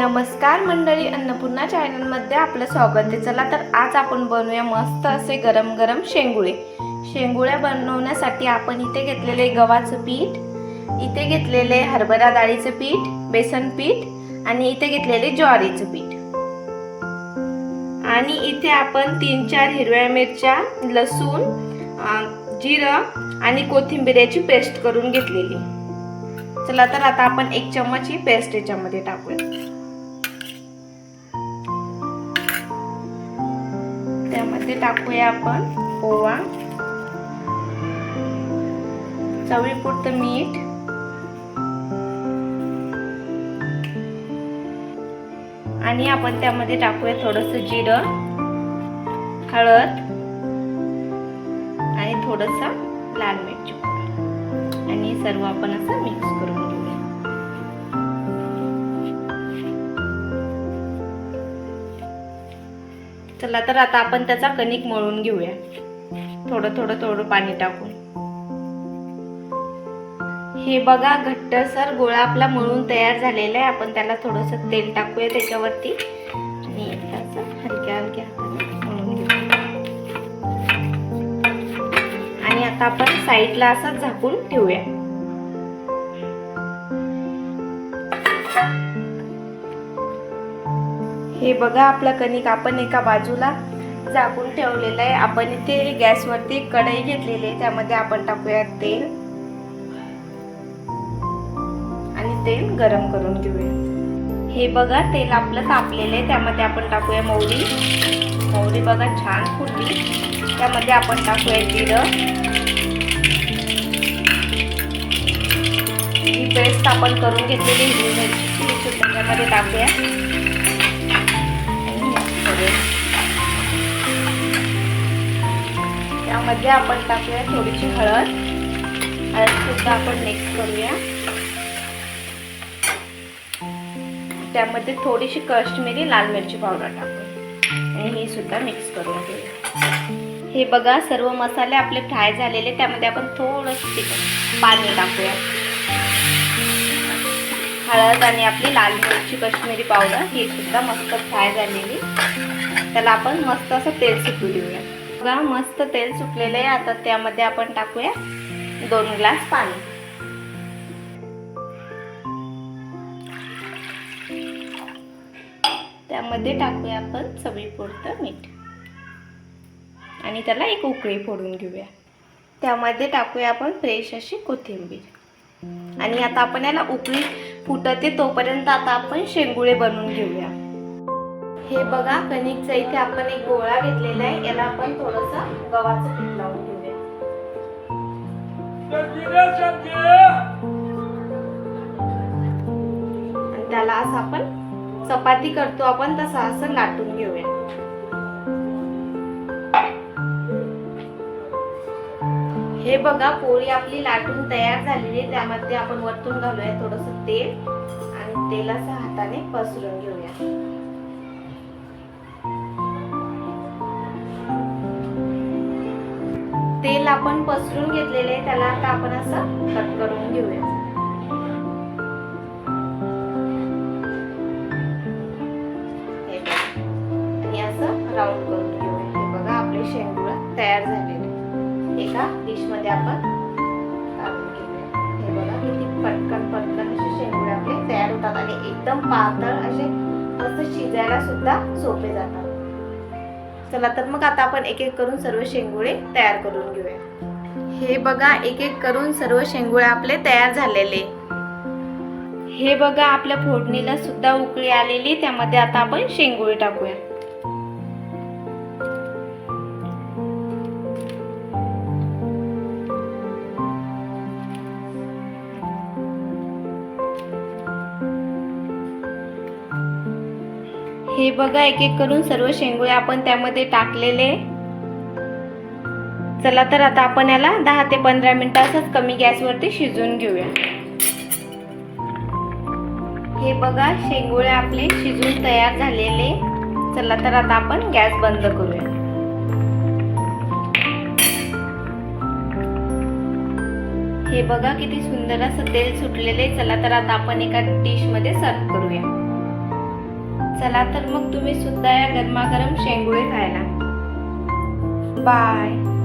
नमस्कार मंडळी अन्नपूर्णा चॅनलमध्ये आपलं स्वागत आहे. चला तर आज आपण बनवूया मस्त असे गरम गरम शेंगुळे. शेंगुळ्या बनवण्यासाठी आपण इथे घेतलेले गव्हाचं पीठ इथे घेतलेले हरभरा डाळीचं पीठ बेसन पीठ आणि इथे घेतलेले ज्वारीचं पीठ. आणि इथे आपण तीन चार हिरव्या मिरच्या लसूण जिरं आणि कोथिंबिऱ्याची पेस्ट करून घेतलेली. चला तर आता आपण एक चम्मच ही पेस्ट याच्यामध्ये टाकूया. त्यामध्ये टाकूया आपण ओवा. चवीपुरतं मीठ. आणि आपण त्यामध्ये टाकूया थोडस जिरं हळद आणि थोडस लाल मिरची. आणि सर्व आपण असं मिक्स करून घेऊया तर आता आपण त्याचा कणिक मळून घेऊया. थोडं थोडं थोडं पाणी टाकून. हे बघा घट्टसर गोळा आपला मळून तयार झालेला आहे. आपण त्याला थोडस तेल टाकूया त्याच्यावरती. आणि हलक्या हलक्या मळून घेऊया. आणि आता आपण साईडला असं झाकून ठेवूया. हे बघा आपलं कणिक आपण एका बाजूला झाकून ठेवलेलं आहे. आपण इथे गॅसवरती कढई घेतलेली आहे. त्यामध्ये आपण टाकूया तेल. आणि तेल गरम करून घेऊया. हे बघा तेल आपलं तापलेलं आहे. त्यामध्ये आपण टाकूया मोहरी. मोहरी बघा छान फुटली. त्यामध्ये आपण टाकूया जिरं. ही पेस्ट आपण करून घेतलेली हिरवी मिरची त्याच्यामध्ये टाकूया. Mix त्यामध्ये आपण टाकूया थोडीशी हळद. हळद सुद्धा आपण मिक्स करूया. त्यामध्ये थोडीशी कश्मीरी लाल मिरची पावडर टाकूया. आणि ही सुद्धा मिक्स करून घेऊया हे बघा सर्व मसाले आपले फ्राय झालेले. त्यामध्ये आपण थोडंसं पाणी टाकूया. हळद आणि आपली लाल मिरची कश्मीरी पावडर ही सुद्धा मस्त फ्राय झालेली. त्याला आपण मस्त असं तेल सुटू देऊया. बघा मस्त तेल सुटलेलं आहे. आता त्यामध्ये आपण टाकूया दोन ग्लास पाणी. त्यामध्ये टाकूया आपण चवीपुरतं मीठ. आणि त्याला एक उकळी फोडून घेऊया त्यामध्ये टाकूया आपण फ्रेश अशी कोथिंबीर. आणि आता आपण याला उकळी फुटते तोपर्यंत आता आपण शेंगुळे बनवून घेऊया. हे बघा कणिकचा इथे आपण एक गोळा घेतलेला आहे. याला आपण थोडस गव्हाचं पीठ लावून घेऊया. आणि त्याला असं आपण चपाती करतो आपण तसं असं लाटून घेऊया. हे बघा पोळी आपली लाटून तयार झालेली आहे. त्यामध्ये आपण वरतून घालूया थोडस तेल आणि तेल असं हाताने पसरून घेऊया. तेल आपण पसरून घेतलेले आहे त्याला आता आपण असं कट करून घेऊया. आपण काढून घेऊया हे बघा किती पटकन पटकन असे शेंगुळे आपले तयार होतात आणि एकदम पातळ असे मस्त शिजायला सुद्धा सोपे जातात. चला तर मग आता आपण एक एक करून सर्व शेंगुळे तयार करून घेऊया. हे बघा एक एक करून सर्व शेंगुळे आपले तयार झालेले. हे बघा आपल्या फोडणीला सुद्धा उकळी आलेली. त्यामध्ये आता आपण शेंगुळे टाकूया. हे बघा एक एक करून सर्व शेंगुळे आपण त्यामध्ये टाकलेले. चला तर आता आपण याला दहा ते पंधरा मिनिटं असंच कमी गॅसवरती शिजवून घेऊया. हे बघा शेंगुळे आपले शिजून तयार झालेले. चला तर आता आपण गॅस बंद करूया. हे बघा किती सुंदर असं तेल सुटलेले. चला तर आता आपण एका डिशमध्ये सर्व करूया. चला तर मग तुम्ही सुद्धा या गरमागरम शेंगुळे खायला. बाय.